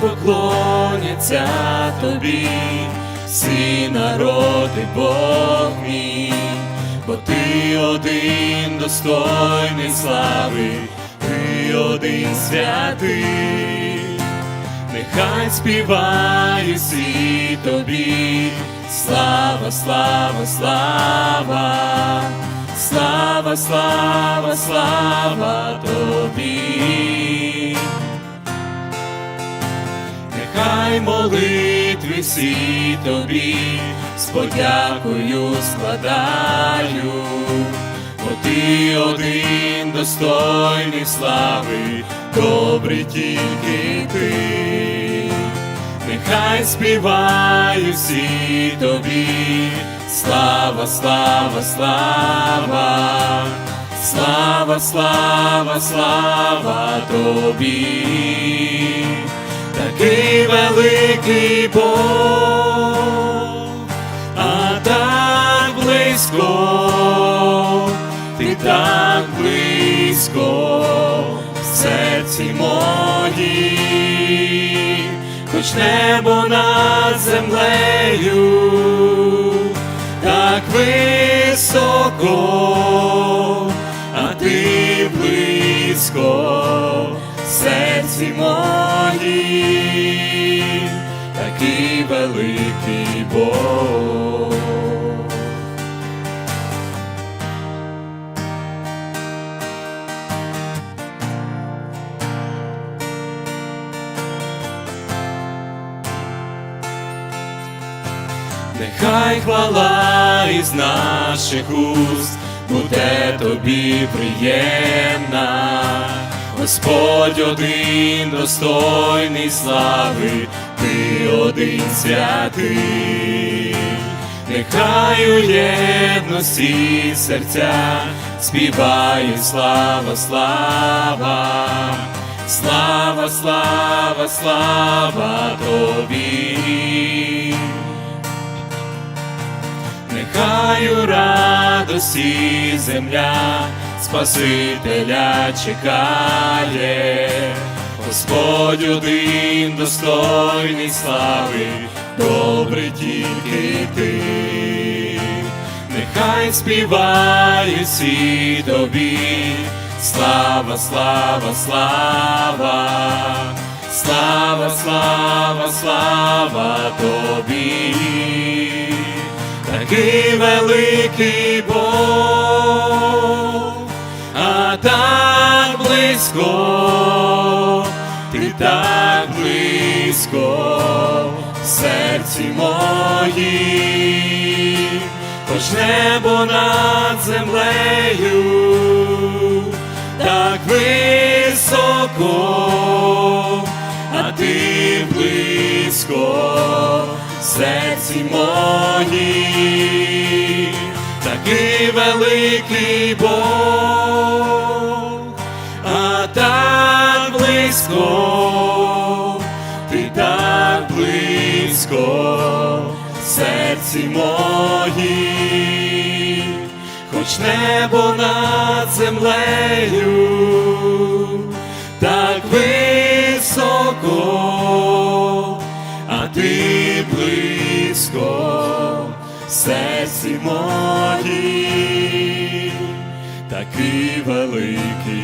поклоняться тобі, всі народи Бог мій, бо ти один достойний слави, ти один святий, нехай співаю всі тобі, слава, слава, слава. Слава, слава, слава тобі. Нехай молитви всі тобі з подякою складаю, бо ти один достойний слави, добрий тільки ти. Нехай співаю всі тобі, слава, слава, слава, слава, слава, слава тобі, такий великий Бог, а так близько, ти так близько в серці моїй. Хоч небо над землею, так високо, а ти близько серці моїй, такий великий Бог. Нехай хвала із наших уст буде тобі приємна, Господь один достойний слави, ти один святий, нехай у єдності серця співають слава, слава, слава, слава, слава тобі. Нехай у радості земля Спасителя чекає, Господь один достойний слави, добрий тільки ти, нехай співають всі тобі, слава, слава, слава, слава, слава, слава тобі. Такий великий Бог, так близько, ти так близько в серці моїй, хоч небо над землею, так високо, а ти близько в серці моїй, такий великий Бог, близько, ти так близько в серці моїй, хоч небо над землею, так високо, а ти близько в серці моїй, такий великий.